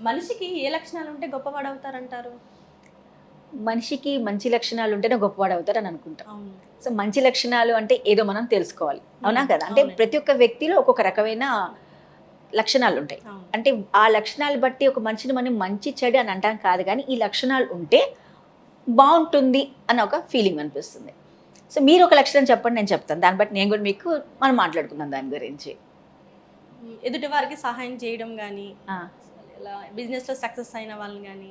మనిషికి ఏ లక్షణాలు ఉంటే గొప్పవాడు అవుతారంటారు మనిషికి మంచి లక్షణాలు ఉంటేనే గొప్పవాడు అవుతారు అని అనుకుంటాం సో మంచి లక్షణాలు అంటే ఏదో మనం తెలుసుకోవాలి. అవునా. కదా? అంటే. ప్రతి ఒక్క వ్యక్తిలో ఒక్కొక్క రకమైన లక్షణాలు ఉంటాయి. అంటే ఆ లక్షణాలు బట్టి ఒక మనిషిని మనం మంచి చెడు అని అంటాం కాదు కానీ ఈ లక్షణాలు ఉంటే బాగుంటుంది అని ఒక ఫీలింగ్ అనిపిస్తుంది. సో మీరు ఒక లక్షణం చెప్పండి నేను చెప్తాను. దాన్ని బట్టి నేను కూడా మీకు మనం మాట్లాడుకుందాం దాని గురించి. ఎదుటి వారికి సహాయం చేయడం కానీ ఇలా బిజినెస్లో సక్సెస్ అయిన వాళ్ళని కానీ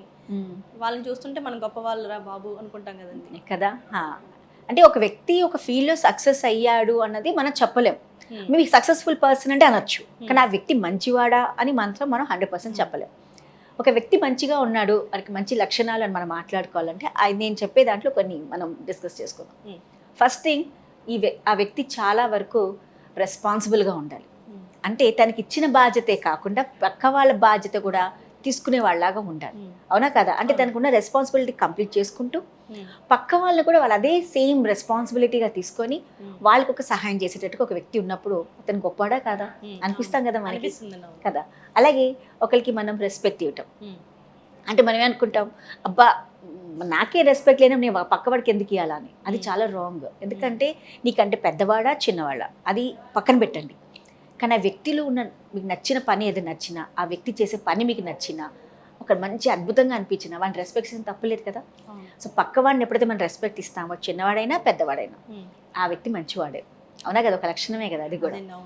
వాళ్ళని చూస్తుంటే మనం గొప్ప వాళ్ళరా బాబు అనుకుంటాం కదండి కదా. అంటే ఒక వ్యక్తి ఒక ఫీల్డ్లో సక్సెస్ అయ్యాడు అన్నది మనం చెప్పలేం. మీకు సక్సెస్ఫుల్ పర్సన్ అంటే అనొచ్చు కానీ ఆ వ్యక్తి మంచివాడా అని మాత్రం మనం హండ్రెడ్ పర్సెంట్. చెప్పలేం ఒక వ్యక్తి మంచిగా ఉన్నాడు వారికి మంచి లక్షణాలు అని మనం మాట్లాడుకోవాలంటే నేను చెప్పే దాంట్లో కొన్ని మనం డిస్కస్ చేసుకుందాం. ఫస్ట్ థింగ్ ఈ ఆ వ్యక్తి చాలా వరకు రెస్పాన్సిబుల్గా ఉండాలి. అంటే తనకి ఇచ్చిన బాధ్యతే కాకుండా పక్క వాళ్ళ బాధ్యత కూడా తీసుకునే వాళ్ళలాగా ఉండాలి. అవునా కదా? అంటే. తనకున్న రెస్పాన్సిబిలిటీ కంప్లీట్ చేసుకుంటూ పక్క వాళ్ళని కూడా వాళ్ళు అదే సేమ్ రెస్పాన్సిబిలిటీగా తీసుకొని వాళ్ళకి ఒక సహాయం చేసేటట్టుగా ఒక వ్యక్తి ఉన్నప్పుడు అతను గొప్పవాడా కాదా? అనిపిస్తాం కదా మనకి. కదా? అలాగే ఒకరికి మనం రెస్పెక్ట్ ఇవ్వటం. అంటే మనం ఏమనుకుంటాం అబ్బా నాకే రెస్పెక్ట్ లేని నేను పక్కవాడికి ఎందుకు ఇవ్వాలని అది. చాలా రాంగ్ ఎందుకంటే నీకంటే పెద్దవాడా చిన్నవాడా అది పక్కన పెట్టండి. కానీ ఆ వ్యక్తిలో ఉన్న మీకు నచ్చిన పని ఏదో నచ్చినా ఆ వ్యక్తి చేసే పని మీకు నచ్చినా ఒక మంచి అద్భుతంగా అనిపించిన వాడిని రెస్పెక్ట్ చేయడం తప్పలేదు కదా. సో పక్కవాడిని ఎప్పుడైతే మనం రెస్పెక్ట్ ఇస్తామో చిన్నవాడైనా పెద్దవాడైనా ఆ వ్యక్తి మంచివాడే. అవునా కదా? ఒక లక్షణమే కదా అది కూడా.